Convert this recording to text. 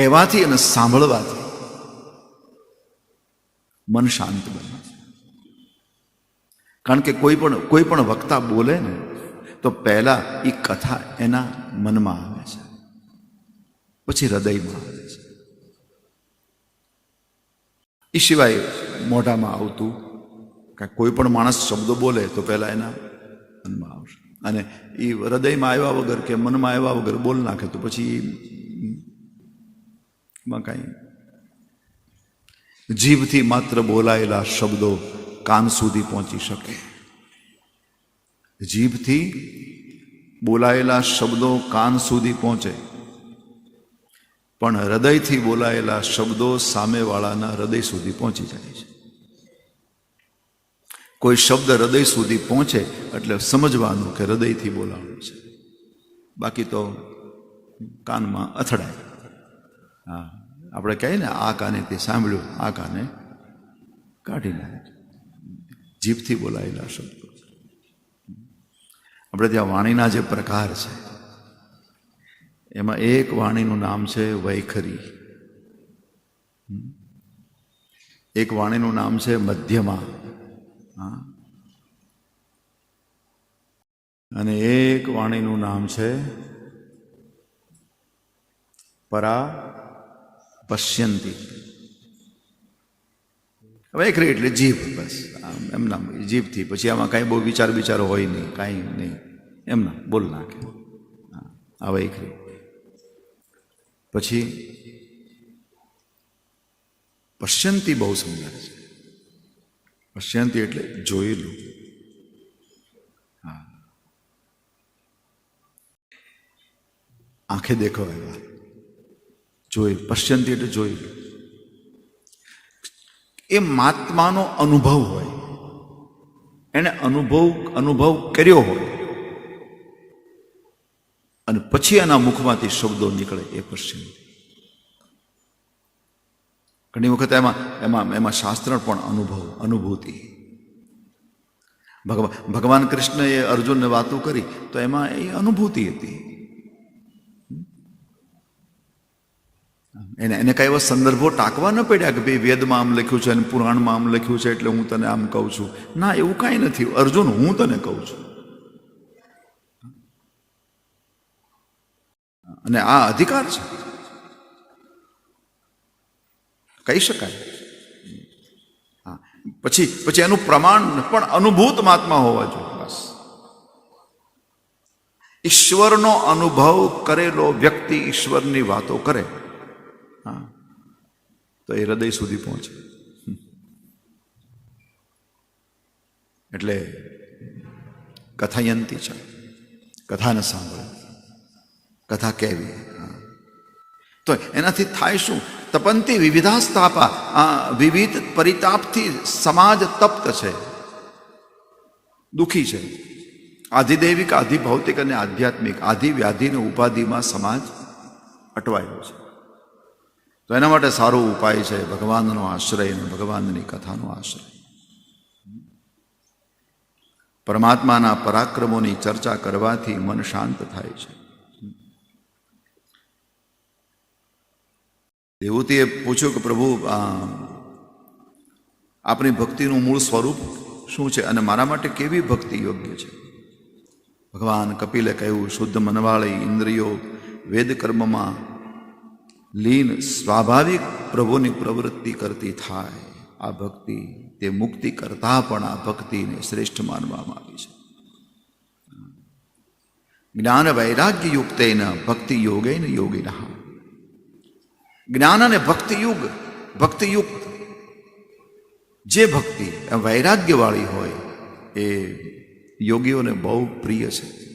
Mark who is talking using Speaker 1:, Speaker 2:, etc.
Speaker 1: કહેવાથી અને સાંભળવાથી મન શાંત બને. કારણ કે કોઈ પણ કોઈ પણ વક્તા બોલે ને, તો પહેલા એ કથા એના મનમાં આવે છે. પછી હૃદયમાં આવે છે. એ સિવાય મોઢામાં આવતું કે કોઈ પણ માણસ શબ્દો બોલે, તો પહેલાં એના મનમાં આવશે. અને એ હૃદયમાં આવ્યા વગર કે મનમાં આવ્યા વગર બોલ નાખે, તો પછી એમાં કાંઈ? જીભથી માત્ર બોલાયેલા શબ્દો કાન સુધી પહોંચી શકે. જીભથી બોલાયેલા શબ્દો કાન સુધી પહોંચે. પણ હૃદયથી બોલાયેલા શબ્દો સામેવાળાના હૃદય સુધી પહોંચી જાય છે. કોઈ શબ્દ હૃદય સુધી પહોંચે એટલે સમજવાનું કે હૃદયથી બોલાવવાનું છે. બાકી તો કાનમાં અથડાય. હા. આપણે કહીએ ને, આ કાને તે સાંભળ્યું, આ કાને કાઢી નાખે જીભથી બોલાયેલા શબ્દો. આપણે ત્યાં વાણીના જે પ્રકાર છે, એમાં એક વાણીનું નામ છે વૈખરી. એક વાણીનું નામ છે મધ્યમા. અને એક વાણીનું નામ છે પરા પશ્યંતી. વૈખરી એટલે જીભ બસ એમના જીભથી પછી આમાં કાંઈ બહુ વિચાર વિચાર હોય નહીં કાંઈ નહીં એમના બોલ નાખે હા, એક રહી પછી પશ્યંતી બહુ સુંદર છે. પશ્યંતી એટલે જોયેલું. હા. આંખે દેખો એવા જોઈ, પશ્યંતી એટલે જોયેલું એ મહાત્માનો અનુભવ હોય, એને અનુભવ અનુભવ કર્યો હોય, અને પછી એના મુખમાંથી શબ્દો નીકળે એ પશ્ચિમ ઘણી વખત એમાં એમાં એમાં શાસ્ત્ર પણ અનુભવ, અનુભૂતિ. ભગવાન ભગવાન કૃષ્ણએ અર્જુનને વાતો કરી, તો એમાં એ અનુભૂતિ હતી. એને એને કઈ એવા સંદર્ભો ટાંકવા ન પડ્યા કે ભાઈ વેદમાં આમ લખ્યું છે અને પુરાણમાં આમ લખ્યું છે એટલે હું તને આમ કહું છું. ના, એવું કાંઈ નથી. અર્જુન, હું તને કહું છું. અને આ અધિકાર છે. કહી શકાય. હા. પછી પછી એનું પ્રમાણ પણ અનુભૂત મહાત્મા હોવા જોઈએ, બસ. ઈશ્વરનો અનુભવ કરેલો વ્યક્તિ ઈશ્વરની વાતો કરે. તો એ હૃદય સુધી પહોંચે. એટલે કથાયંતી છે. કથાને સાંભળે. કથા કહેવી. તો એનાથી થાય શું? તપંતી વિવિધાસ્તાપા આ વિવિધ પરિતાપથી સમાજ તપ્ત છે. દુઃખી છે. આધિદૈવિક, આધિભૌતિક અને આધ્યાત્મિક આધિ વ્યાધિ અને ઉપાધિમાં સમાજ અટવાયેલો છે. તો એના માટે સારો ઉપાય છે ભગવાનનો આશ્રય અને ભગવાનની કથાનો આશ્રય. પરમાત્માના પરાક્રમોની ચર્ચા કરવાથી મન શાંત થાય છે. દેવતીએ પૂછ્યું કે પ્રભુ આપણી ભક્તિનું મૂળ સ્વરૂપ શું છે અને મારા માટે કેવી ભક્તિ યોગ્ય છે? ભગવાન કપિલે કહ્યું, શુદ્ધ મનવાળી ઇન્દ્રિયો વેદ કર્મમાં લીન સ્વાભાવિક પ્રભુની પ્રવૃત્તિ કરતી થાય. આ ભક્તિ તે મુક્તિ કરતા પણ આ ભક્તિને શ્રેષ્ઠ માનવામાં આવી છે. જ્ઞાન વૈરાગ્ય યુક્તેન ભક્તિ યોગેન યોગિનઃ. જ્ઞાન અને ભક્તિયુગ, ભક્તિયુક્ત. જે ભક્તિ વૈરાગ્યવાળી હોય એ યોગીઓને બહુ પ્રિય છે.